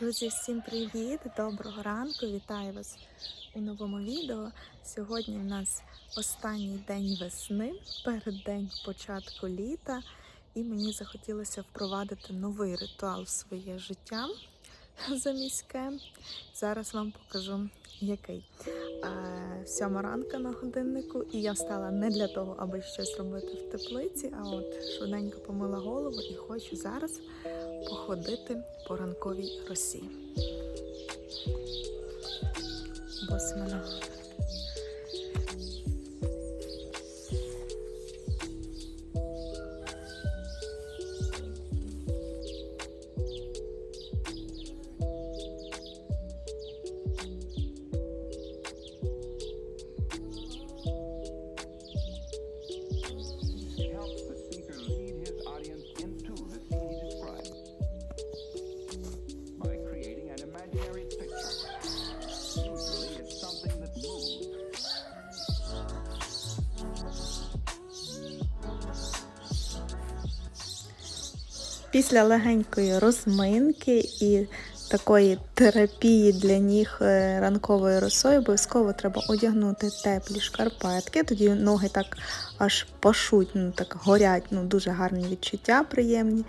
Друзі, всім привіт! Доброго ранку! Вітаю вас у новому відео. Сьогодні в нас останній день весни, переддень початку літа, і мені захотілося впровадити новий ритуал в своє життя заміське. Зараз вам покажу який. Сьома ранка на годиннику, і я встала не для того, аби щось робити в теплиці, а от швиденько помила голову і хочу зараз походити по ранковій росі. Босмана. Після легенької розминки і такої терапії для ніг е, ранковою росою обов'язково треба одягнути теплі шкарпетки. Тоді ноги так аж пашуть, ну так горять, ну дуже гарні відчуття, приємні.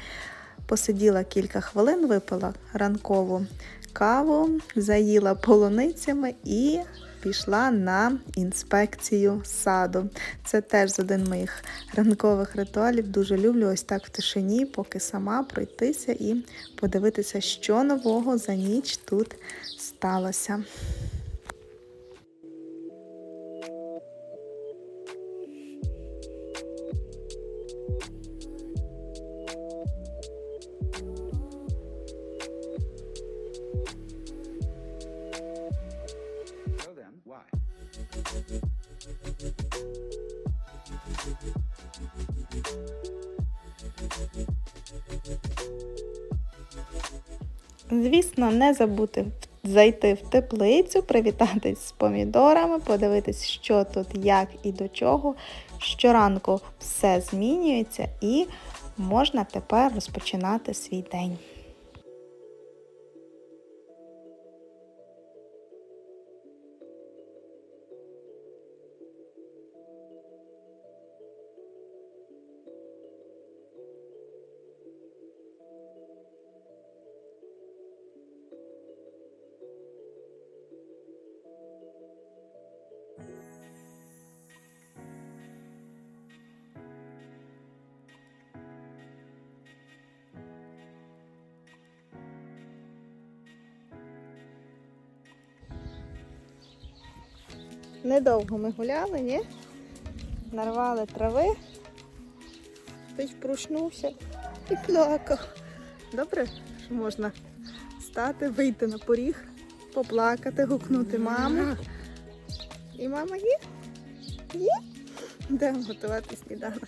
Посиділа кілька хвилин, випила ранкову каву, заїла полуницями і пішла на інспекцію саду. Це теж з один моїх ранкових ритуалів. Дуже люблю ось так в тишині, поки сама пройтися і подивитися, що нового за ніч тут сталося. Не забути зайти в теплицю, привітатись з помідорами, подивитись, що тут, як і до чого. Щоранку все змінюється і можна тепер розпочинати свій день. Недовго ми гуляли, ні? Нарвали трави. Хтось прушнувся і плакав. Добре, що можна стати, вийти на поріг, поплакати, гукнути маму. І мама є? Є? Йдемо готувати сніданок.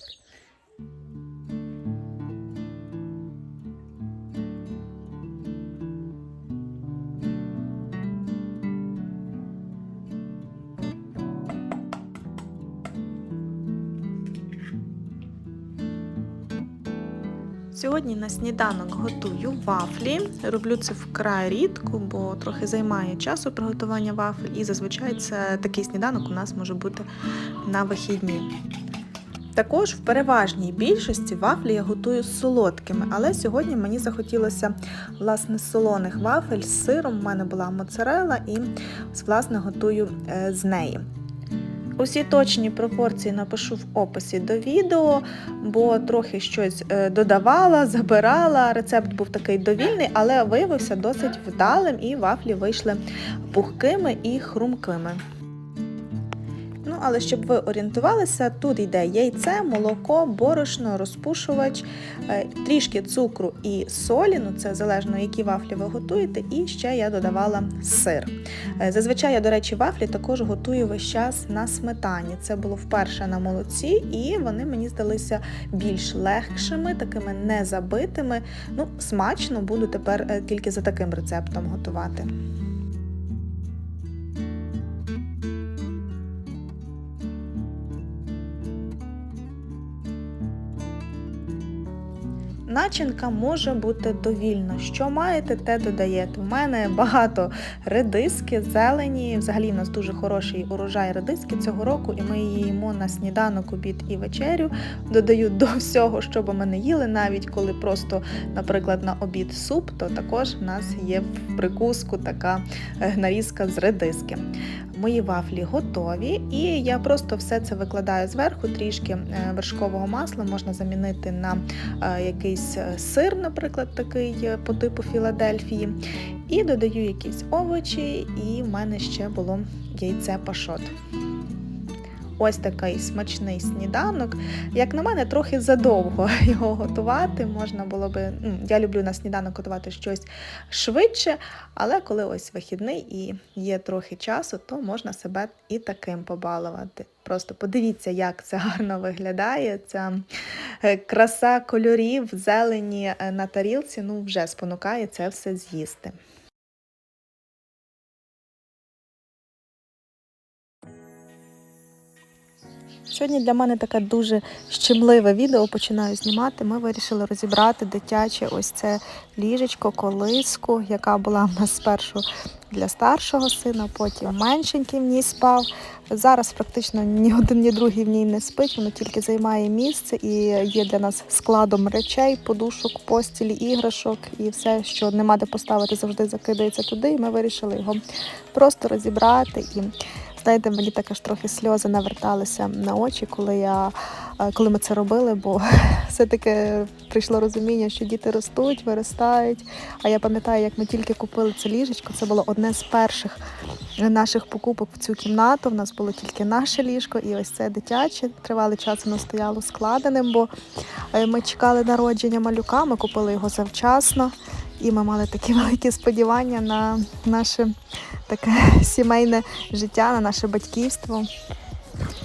Сьогодні на сніданок готую вафлі. Роблю це вкрай рідко, бо трохи займає часу приготування вафель, і зазвичай це такий сніданок у нас може бути на вихідні. Також в переважній більшості вафлі я готую з солодкими, але сьогодні мені захотілося власне солоних вафель з сиром. У мене була моцарела і власне готую е, з неї. Усі точні пропорції напишу в описі до відео, бо трохи щось е, додавала, забирала. Рецепт був такий довільний, але виявився досить вдалим, і вафлі вийшли пухкими і хрумкими. Але щоб ви орієнтувалися, тут йде яйце, молоко, борошно, розпушувач, е, трішки цукру і солі, ну це залежно, які вафлі ви готуєте, і ще я додавала сир. Е, Зазвичай я, до речі, вафлі також готую весь час на сметані. Це було вперше на молоці, і вони мені здалися більш легшими, такими незабитими. Ну, смачно буду тепер е, тільки за таким рецептом готувати. Начинка може бути довільна. Що маєте, те додаєте. У мене багато редиски, зелені. Взагалі в нас дуже хороший урожай редиски цього року, і ми її їмо на сніданок, обід і вечерю. Додаю до всього, що би ми не їли, навіть коли просто, наприклад, на обід суп, то також в нас є в прикуску така е, нарізка з редиски. Мої вафлі готові, і я просто все це викладаю зверху, трішки е, вершкового масла можна замінити на е, якийсь е, сир, наприклад, такий е, по типу Філадельфії. І додаю якісь овочі, і в мене ще було яйце пашот. Ось такий смачний сніданок. Як на мене, трохи задовго його готувати. Можна було би. Ну, я люблю на сніданок готувати щось швидше, але коли ось вихідний і є трохи часу, то можна себе і таким побалувати. Просто подивіться, як це гарно виглядає. Ця е, краса кольорів, зелені е, на тарілці, ну вже спонукає це все з'їсти. Сьогодні для мене таке дуже щемливе відео починаю знімати. Ми вирішили розібрати дитяче ось це ліжечко, колиску, яка була в нас спершу для старшого сина, потім меншенький в ній спав. Зараз практично ні один, ні другий в ній не спить, воно тільки займає місце і є для нас складом речей, подушок, постілі, іграшок і все, що нема де поставити, завжди закидається туди. І ми вирішили його просто розібрати і. Знаєте, мені також трохи сльози наверталися на очі, коли я е, коли ми це робили, бо все-таки прийшло розуміння, що діти ростуть, виростають. А я пам'ятаю, як ми тільки купили це ліжечко, це було одне з перших наших покупок в цю кімнату. У нас було тільки наше ліжко, і ось це дитяче. Тривалий час воно стояло складеним, бо е, ми чекали народження малюка, ми купили його завчасно. І ми мали такі великі сподівання на наше таке сімейне життя, на наше батьківство.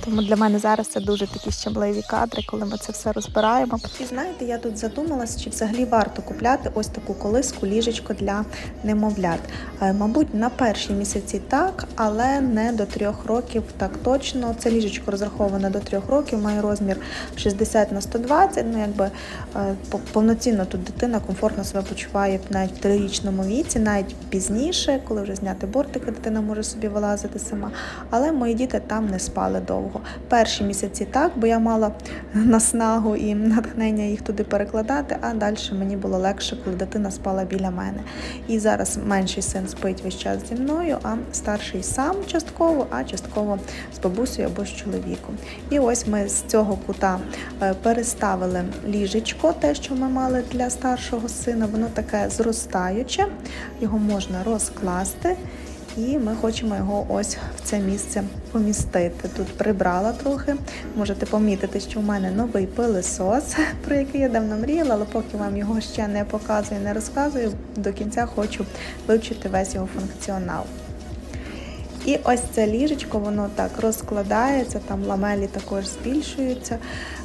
Тому для мене зараз це дуже такі щемливі кадри, коли ми це все розбираємо. І знаєте, я тут задумалась, чи взагалі варто купляти ось таку колиску, ліжечко для немовлят. Е, Мабуть, на перші місяці так, але не до трьох років так точно. Це ліжечко розраховане до трьох років, має розмір 60 на 120. Ну якби е, повноцінно тут дитина комфортно себе почуває навіть в трирічному віці, навіть пізніше, коли вже зняти бортики, дитина може собі вилазити сама. Але мої діти там не спали довго. Перші місяці так, бо я мала наснагу і натхнення їх туди перекладати, а далі мені було легше, коли дитина спала біля мене. І зараз менший син спить весь час зі мною, а старший сам частково, а частково з бабусею або з чоловіком. І ось ми з цього кута е, переставили ліжечко, те, що ми мали для старшого сина, воно таке зростаюче, його можна розкласти. І ми хочемо його ось в це місце помістити. Тут прибрала трохи. Можете помітити, що в мене новий пилисос, про який я давно мріяла, але поки вам його ще не показую, не розказую, до кінця хочу вивчити весь його функціонал. І ось це ліжечко, воно так розкладається, там ламелі також збільшуються.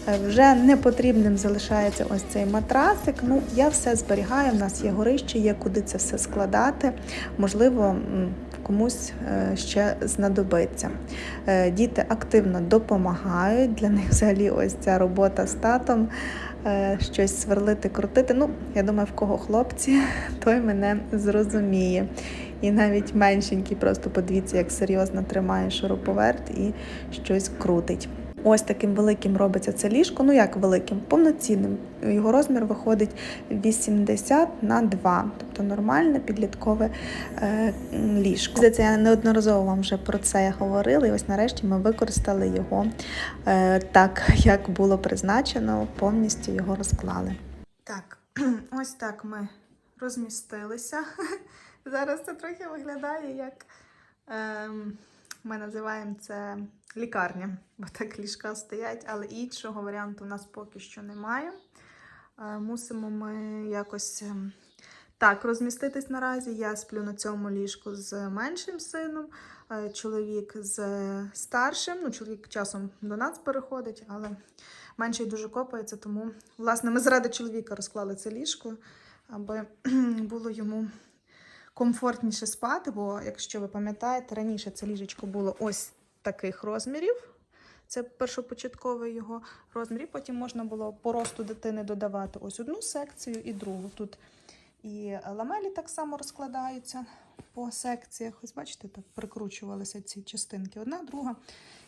Е, Вже непотрібним залишається ось цей матрасик. Ну, я все зберігаю, в нас є горище, є куди це все складати. Можливо, комусь е, ще знадобиться. Е, Діти активно допомагають. Для них взагалі ось ця робота з татом. е, Щось сверлити, крутити. Ну, я думаю, в кого хлопці, той мене зрозуміє. І навіть меншенький, просто подивіться, як серйозно тримає шуруповерт і щось крутить. Ось таким великим робиться це ліжко. Ну як великим, повноцінним. Його розмір виходить 80 на 2, тобто нормальне підліткове е, ліжко. Здається, я неодноразово вам вже про це говорила, і ось нарешті ми використали його е, так, як було призначено, повністю його розклали. Так, ось так ми розмістилися. Зараз це трохи виглядає як ем, ми називаємо це лікарня, бо так ліжка стоять, але іншого варіанту у нас поки що немає. Е, мусимо ми якось ем, так розміститись наразі. Я сплю на цьому ліжку з меншим сином, е, чоловік з старшим. Ну, чоловік часом до нас переходить, але менший дуже копається, тому, власне, ми заради чоловіка розклали це ліжко, аби було йому комфортніше спати, бо, якщо ви пам'ятаєте, раніше це ліжечко було ось таких розмірів. Це першопочатковий його розмір. І потім можна було по росту дитини додавати ось одну секцію і другу. Тут і ламелі так само розкладаються по секціях. Ось бачите, так прикручувалися ці частинки. Одна, друга,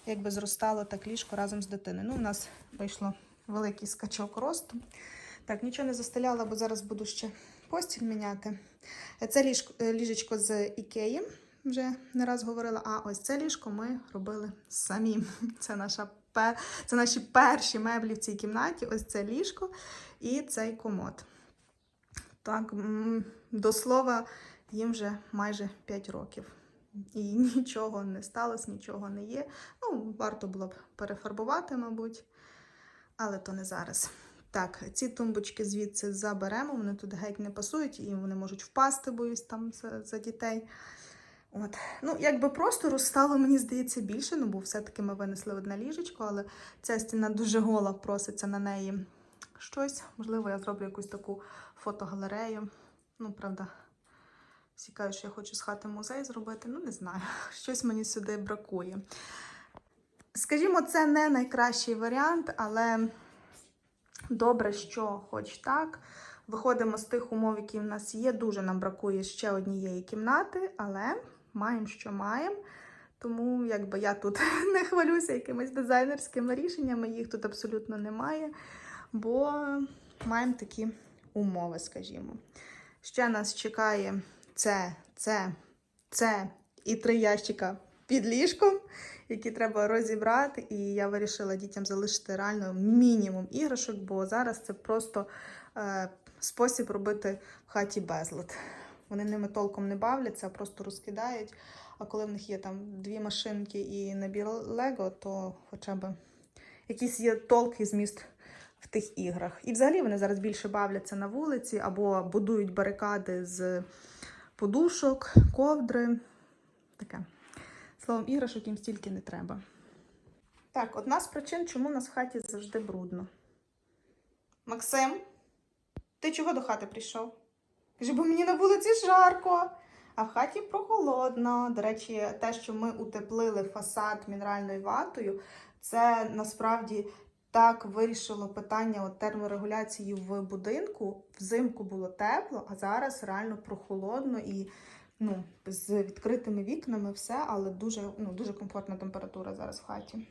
якби зростало так ліжко разом з дитиною. Ну, у нас вийшло великий скачок росту. Так, нічого не застеляла, бо зараз буду ще постіль міняти. Це ліжко, ліжечко з Ікеї, вже не раз говорила. А ось це ліжко ми робили самі. Це, наша це наші перші меблі в цій кімнаті. Ось це ліжко і цей комод. Так, до слова, їм вже майже 5 років. І нічого не сталося, нічого не є. Ну, варто було б перефарбувати, мабуть, але то не зараз. Так, ці тумбочки звідси заберемо, вони туди геть не пасують, і вони можуть впасти, боюсь, там за, за дітей. От. Ну, якби простору стало, мені здається, більше, ну, бо все-таки ми винесли одне ліжечко, але ця стіна дуже гола, проситься на неї щось. Можливо, я зроблю якусь таку фотогалерею. Ну, правда, всі що я хочу з хати музей зробити. Ну, не знаю, щось мені сюди бракує. Скажімо, це не найкращий варіант, але добре, що хоч так. Виходимо з тих умов, які в нас є. Дуже нам бракує ще однієї кімнати, але маємо, що маємо. Тому якби я тут не хвалюся якимись дизайнерськими рішеннями, їх тут абсолютно немає, бо маємо такі умови, скажімо. Ще нас чекає це, це, це і три ящика під ліжком, які треба розібрати. І я вирішила дітям залишити реально мінімум іграшок, бо зараз це просто е, спосіб робити в хаті безлад. Вони ними толком не бавляться, а просто розкидають. А коли в них є там дві машинки і набір Лего, то хоча б якийсь є толк і зміст в тих іграх. І взагалі вони зараз більше бавляться на вулиці або будують барикади з подушок, ковдри. Таке. Словом, іграшок їм стільки не треба. Так, одна з причин, чому у нас в хаті завжди брудно. Максим, ти чого до хати прийшов? Каже, бо мені на вулиці жарко, а в хаті прохолодно. До речі, те, що ми утеплили фасад мінеральною ватою, це насправді так вирішило питання от терморегуляції в будинку. Взимку було тепло, а зараз реально прохолодно і ну, з відкритими вікнами все, але дуже, ну, дуже комфортна температура зараз в хаті.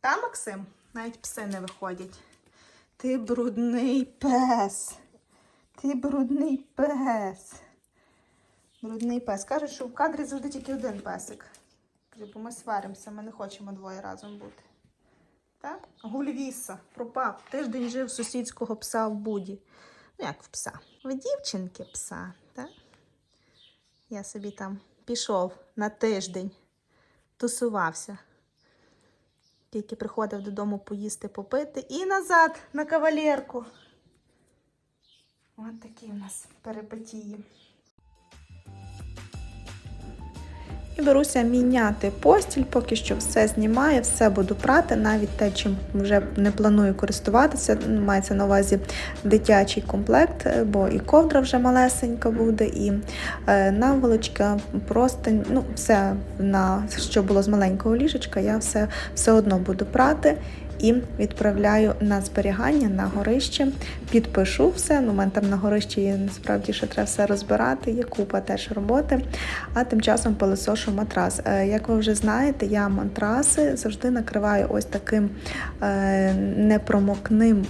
Та, Максим, навіть пси не виходять. Ти брудний пес. Ти брудний пес. Брудний пес. Кажуть, що в кадрі завжди тільки один песик. Бо ми сваримося, ми не хочемо двоє разом бути. Так? Гульвіса пропав. Тиждень жив сусідського пса в буді. Ну, як в пса? В дівчинки пса, так? Я собі там пішов на тиждень, тусувався. Тільки приходив додому поїсти, попити і назад на кавалерку. Ось такі у нас перипетії. І беруся міняти постіль, поки що все знімаю, все буду прати, навіть те, чим вже не планую користуватися. Мається на увазі дитячий комплект, е, бо і ковдра вже малесенька буде, і е, наволочка, простинь, ну все на що було з маленького ліжечка, я все, все одно буду прати. І відправляю на зберігання на горище. Підпишу все. Ну, у мене там на горищі насправді ще треба все розбирати, є купа теж роботи. А тим часом пилосошу матрас. Е, Як ви вже знаєте, я матраси завжди накриваю ось таким е, непромокним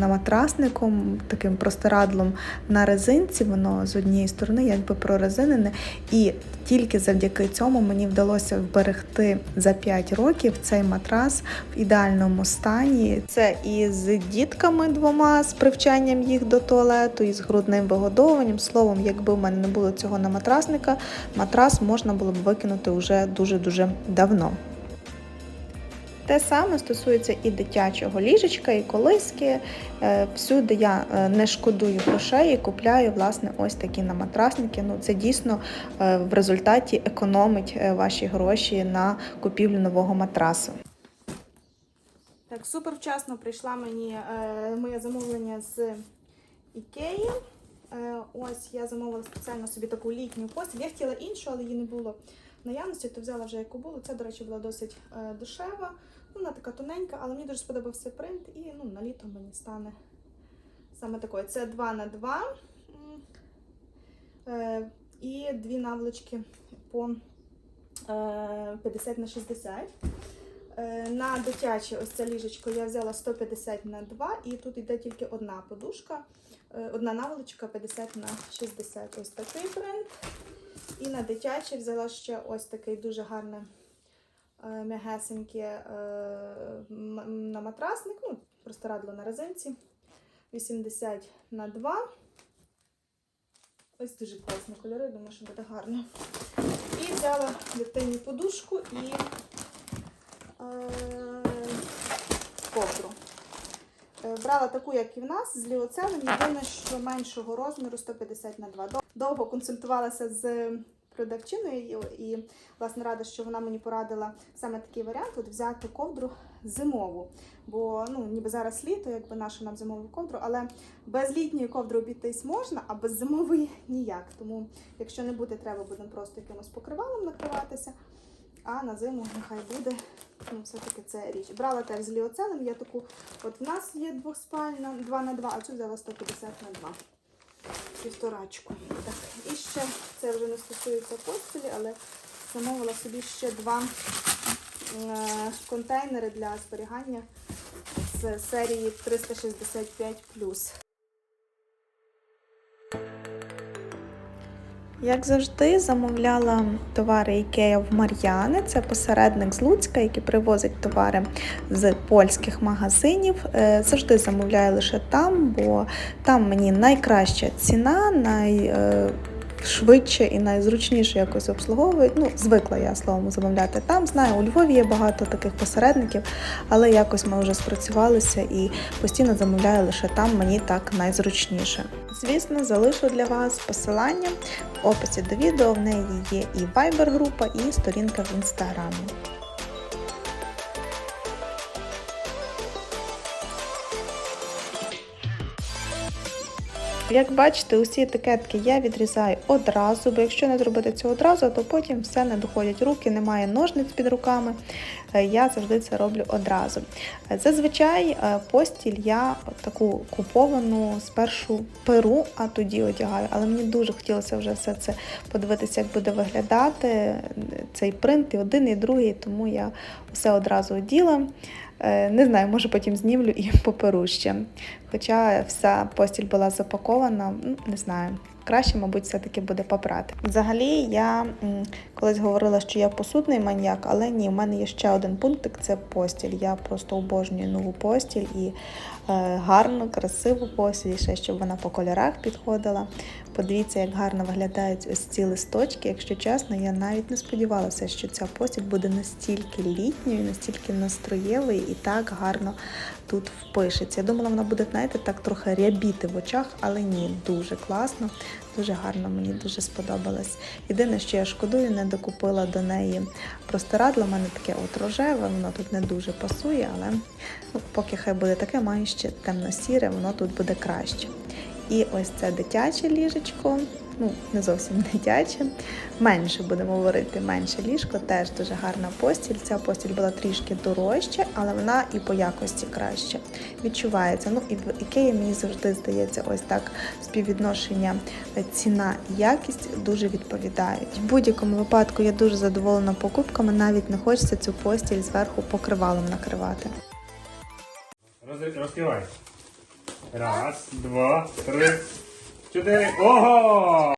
м, наматрасником, таким простирадлом на резинці. Воно з однієї сторони якби прорезинене. І тільки завдяки цьому мені вдалося вберегти за 5 років цей матрас в ідеальному стані. Це і з дітками двома, з привчанням їх до туалету, і з грудним вигодовуванням. Словом, якби в мене не було цього наматрасника, матрас можна було б викинути вже дуже-дуже давно. Те саме стосується і дитячого ліжечка, і колиски. Е, Всюди я е, не шкодую грошей і купляю власне ось такі наматрасники. Ну це дійсно е, в результаті економить ваші гроші на купівлю нового матрасу. Так, супер вчасно прийшла мені е, моє замовлення з Ікеї. Е, ось я замовила спеціально собі таку літню постіль. Я хотіла іншу, але її не було в наявності, то взяла вже яку було. Це, до речі, була досить е, дешева. Вона така тоненька, але мені дуже сподобався принт і ну, на літо мені стане саме такою. Це 2 на 2 е, і дві наволочки по е, 50 на 60. Е, На дитяче ось це ліжечко я взяла 150 на 2 і тут йде тільки одна подушка, е, одна наволочка 50 на 60. Ось такий принт. І на дитяче взяла ще ось такий дуже гарний е, м'ягесеньке е, на матрасник, ну, простирадло на резинці. 80 на 2. Ось дуже класні кольори, думаю, що буде гарно. І взяла дитині подушку і е, ковдру. Е, Брала таку, як і в нас, з ліоцелем, єдине, що меншого розміру 150 на 2. Довго консультувалася з продавчиною і, власне рада, що вона мені порадила саме такий варіант от взяти ковдру зимову. Бо ну, ніби зараз літо, якби нашу нам зимову ковдру, але без літньої ковдри обійтись можна, а без зимової ніяк. Тому, якщо не буде, треба будемо просто якимось покривалом накриватися. А на зиму нехай буде. Ну, все-таки це річ. Брала теж з ліоцелем. Я таку, от в нас є двохспальна, 2 на 2, а цю взяла 150 на 2. Півторачку. Так, і ще це вже не стосується постелі, але замовила собі ще два е, контейнери для зберігання з серії 365 Як завжди, замовляла товари Ікея в Мар'яни. Це посередник з Луцька, який привозить товари з польських магазинів. Е, Завжди замовляю лише там, бо там мені найкраща ціна, найшвидше і найзручніше якось обслуговують. Ну, звикла я словом замовляти там. Знаю, у Львові є багато таких посередників, але якось ми вже спрацювалися і постійно замовляю лише там, мені так найзручніше. Звісно, залишу для вас посилання в описі до відео. В неї є і Viber група, і сторінка в інстаграмі. Як бачите, усі етикетки я відрізаю одразу, бо якщо не зробити це одразу, то потім все не доходять руки, немає ножниць під руками. Е, Я завжди це роблю одразу. Е, Зазвичай е, постіль я таку куповану спершу перу, а тоді одягаю. Але мені дуже хотілося вже все це подивитися, як буде виглядати цей принт, і один, і другий, тому я все одразу оділа. Е, Не знаю, може потім знімлю і поперу ще. Хоча вся постіль була запакована, ну, не знаю. Краще, мабуть, все-таки буде попрати. Взагалі, я колись говорила, що я посудний маньяк, але ні, в мене є ще один пунктик це постіль. Я просто обожнюю нову постіль і е, гарну, красиву постіль, ще щоб вона по кольорах підходила. Подивіться, як гарно виглядають ось ці листочки. Якщо чесно, я навіть не сподівалася, що ця постіль буде настільки літньою, настільки настроєвою і так гарно тут впишеться. Я думала, вона буде, знаєте, так трохи рябіти в очах, але ні, дуже класно, дуже гарно, мені дуже сподобалось. Єдине, що я шкодую, не докупила до неї простирадло, в мене таке от рожеве, воно тут не дуже пасує, але ну, поки хай буде таке, маю ще темно-сіре, воно тут буде краще. І ось це дитяче ліжечко, ну не зовсім дитяче, менше будемо говорити, менше ліжко, теж дуже гарна постіль. Ця постіль була трішки дорожча, але вона і по якості краще відчувається. Ну і в Ікеї мені завжди здається, ось так співвідношення е, ціна і якість дуже відповідають. В будь-якому випадку я дуже задоволена покупками, навіть не хочеться цю постіль зверху покривалом накривати. Розкривай. Раз, два, три, чотири. Ого!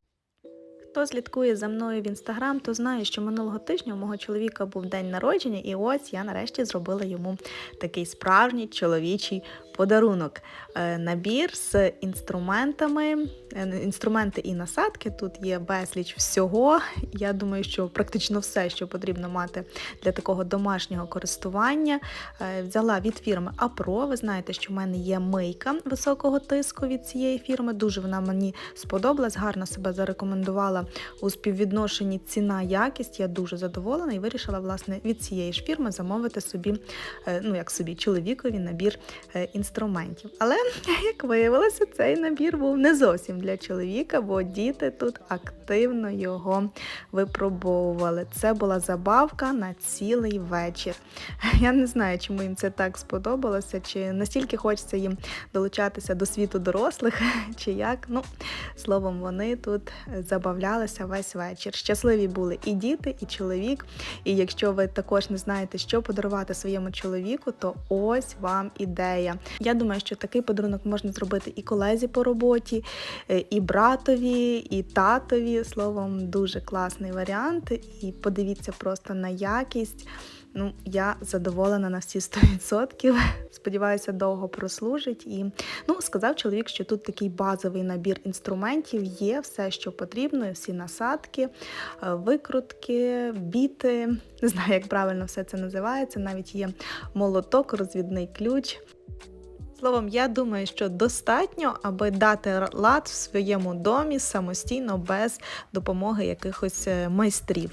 Хто слідкує за мною в інстаграм, то знає, що минулого тижня у мого чоловіка був день народження, і ось я нарешті зробила йому такий справжній чоловічий подарунок. Е, Набір з інструментами, е, інструменти і насадки. Тут є безліч всього. Я думаю, що практично все, що потрібно мати для такого домашнього користування. Е, Взяла від фірми Апро. Ви знаєте, що в мене є мийка високого тиску від цієї фірми. Дуже вона мені сподобалась, гарно себе зарекомендувала у співвідношенні ціна-якість. Я дуже задоволена і вирішила власне від цієї ж фірми замовити собі, ну як собі, чоловікові набір інструментів. Інструментів. Але, як виявилося, цей набір був не зовсім для чоловіка, бо діти тут активно його випробовували. Це була забавка на цілий вечір. Я не знаю, чому їм це так сподобалося, чи настільки хочеться їм долучатися до світу дорослих, чи як. Ну, словом, вони тут забавлялися весь вечір. Щасливі були і діти, і чоловік. І якщо ви також не знаєте, що подарувати своєму чоловіку, то ось вам ідея. Я думаю, що такий подарунок можна зробити і колезі по роботі, е, і братові, і татові. Словом, дуже класний варіант. І подивіться просто на якість. Ну, я задоволена на всі 100%. Сподіваюся, довго прослужить. І ну, сказав чоловік, що тут такий базовий набір інструментів є, все, що потрібно, всі насадки, е, викрутки, біти. Не знаю, як правильно все це називається. Навіть є молоток, розвідний ключ. Словом, я думаю, що достатньо, аби дати лад в своєму домі самостійно без допомоги якихось е, майстрів.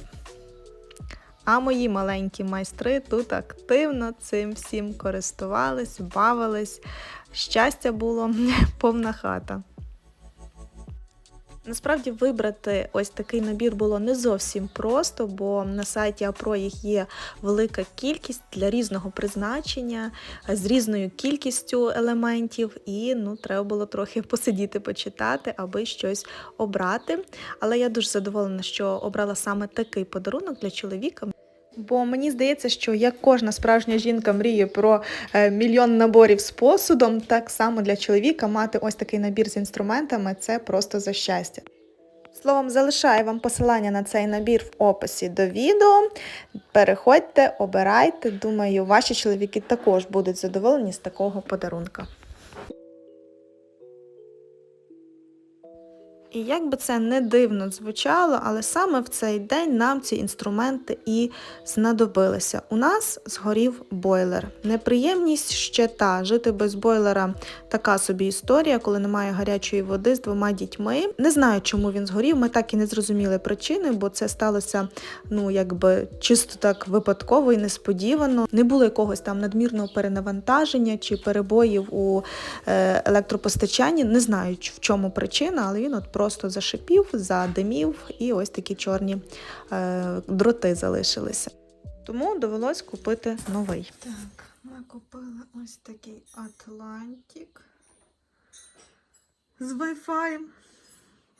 А мої маленькі майстри тут активно цим всім користувались, бавились. Щастя було повна хата. Насправді вибрати ось такий набір було не зовсім просто, бо на сайті Апро їх є велика кількість для різного призначення, з різною кількістю елементів, і ну, треба було трохи посидіти, почитати, аби щось обрати. Але я дуже задоволена, що обрала саме такий подарунок для чоловіка. Бо мені здається, що як кожна справжня жінка мріє про е, мільйон наборів з посудом, так само для чоловіка мати ось такий набір з інструментами це просто за щастя. Словом, залишаю вам посилання на цей набір в описі до відео. Переходьте, обирайте. Думаю, ваші чоловіки також будуть задоволені з такого подарунка. І як би це не дивно звучало, але саме в цей день нам ці інструменти і знадобилися. У нас згорів бойлер. Неприємність ще та жити без бойлера така собі історія, коли немає гарячої води з двома дітьми. Не знаю, чому він згорів. Ми так і не зрозуміли причини, бо це сталося ну якби чисто так випадково і несподівано. Не було якогось там надмірного перенавантаження чи перебоїв у е, електропостачанні. Не знаю, в чому причина, але він от просто зашипів, задимів, і ось такі чорні е, дроти залишилися. Тому довелось купити новий. Так, ми купили ось такий Атлантик з Wi-Fi.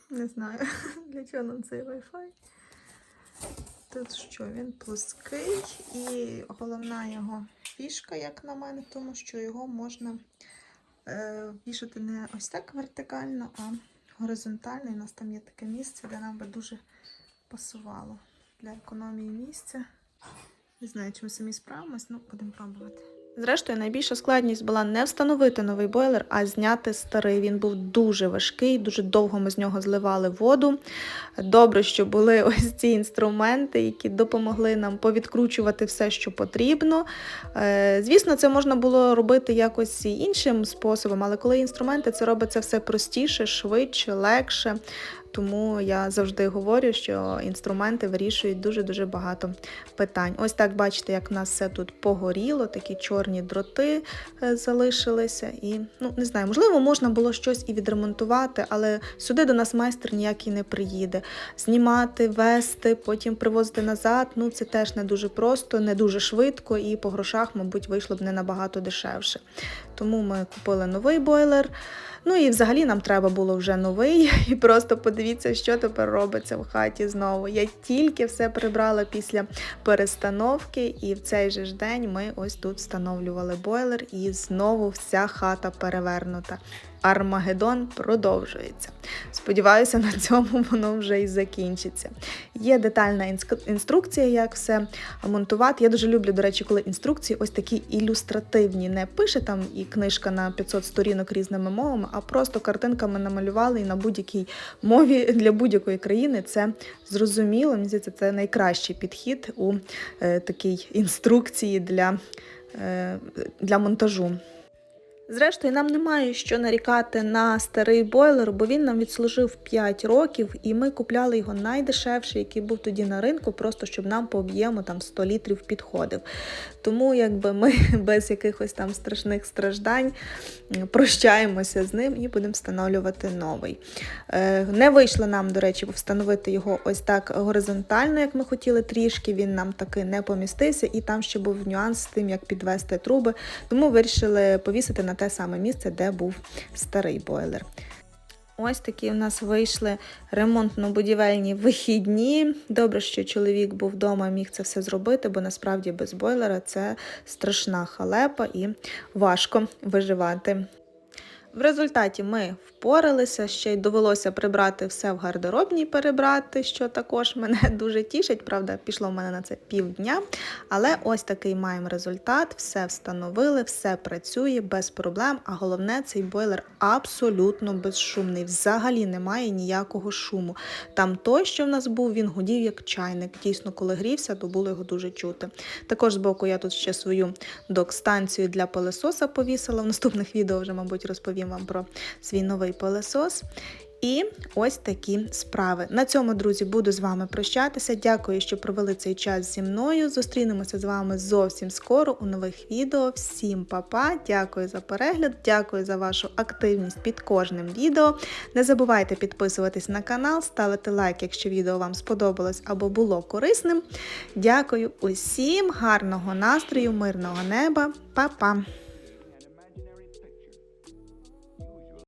Не знаю, для чого нам цей Wi-Fi. Тут що, він плоский і головна його фішка, як на мене, тому що його можна е, вішати не ось так вертикально, а горизонтально. І у нас там є таке місце, де нам би дуже пасувало для економії місця. Не знаю, чи ми самі справимось, ну будемо пробувати. Зрештою, найбільша складність була не встановити новий бойлер, а зняти старий. Він був дуже важкий, дуже довго ми з нього зливали воду. Добре, що були ось ці інструменти, які допомогли нам повідкручувати все, що потрібно. Е, Звісно, це можна було робити якось іншим способом, але коли інструменти, це робиться все простіше, швидше, легше. Тому я завжди говорю, що інструменти вирішують дуже-дуже багато питань. Ось так бачите, як в нас все тут погоріло, такі чорні дроти е, залишилися. І ну не знаю, можливо, можна було щось і відремонтувати, але сюди до нас майстер ніякий не приїде. Знімати, вести, потім привозити назад. Ну це теж не дуже просто, не дуже швидко, і по грошах, мабуть, вийшло б не набагато дешевше. Тому ми купили новий бойлер. Ну і взагалі нам треба було вже новий. І просто подивіться, що тепер робиться в хаті знову. Я тільки все прибрала після перестановки, і в цей же ж день ми ось тут встановлювали бойлер, і знову вся хата перевернута. Армагеддон продовжується. Сподіваюся, на цьому воно вже і закінчиться. Є детальна інструкція, як все монтувати. Я дуже люблю, до речі, коли інструкції ось такі ілюстративні. Не пише там і книжка на 500 сторінок різними мовами, а просто картинками намалювали і на будь-якій мові для будь-якої країни це зрозуміло. Мені здається, це найкращий підхід у е, такій інструкції для, е, для монтажу. Зрештою, нам немає що нарікати на старий бойлер, бо він нам відслужив 5 років, і ми купляли його найдешевший, який був тоді на ринку, просто щоб нам по об'єму там 100 літрів підходив. Тому якби ми без якихось там страшних страждань прощаємося з ним і будемо встановлювати новий. Е, Не вийшло нам, до речі, встановити його ось так горизонтально, як ми хотіли трішки. Він нам таки не помістився, і там ще був нюанс з тим, як підвести труби. Тому вирішили повісити на те саме місце, де був старий бойлер. Ось такі в нас вийшли ремонтно-будівельні вихідні. Добре, що чоловік був вдома, міг це все зробити, бо насправді без бойлера це страшна халепа і важко виживати. В результаті ми впоралися, ще й довелося прибрати все в гардеробній перебрати, що також мене дуже тішить. Правда, пішло в мене на це півдня. Але ось такий маємо результат. Все встановили, все працює без проблем. А головне, цей бойлер абсолютно безшумний. Взагалі немає ніякого шуму. Там той, що в нас був, він гудів як чайник. Дійсно, коли грівся, то було його дуже чути. Також збоку я тут ще свою док-станцію для пилососа повісила. В наступних відео вже, мабуть, розповім вам про свій новий пилосос. І ось такі справи. На цьому, друзі, буду з вами прощатися. Дякую, що провели цей час зі мною. Зустрінемося з вами зовсім скоро у нових відео. Всім па-па, дякую за перегляд, дякую за вашу активність під кожним відео. Не забувайте підписуватись на канал, ставити лайк, якщо відео вам сподобалось або було корисним. Дякую усім, гарного настрою, мирного неба, Па-па!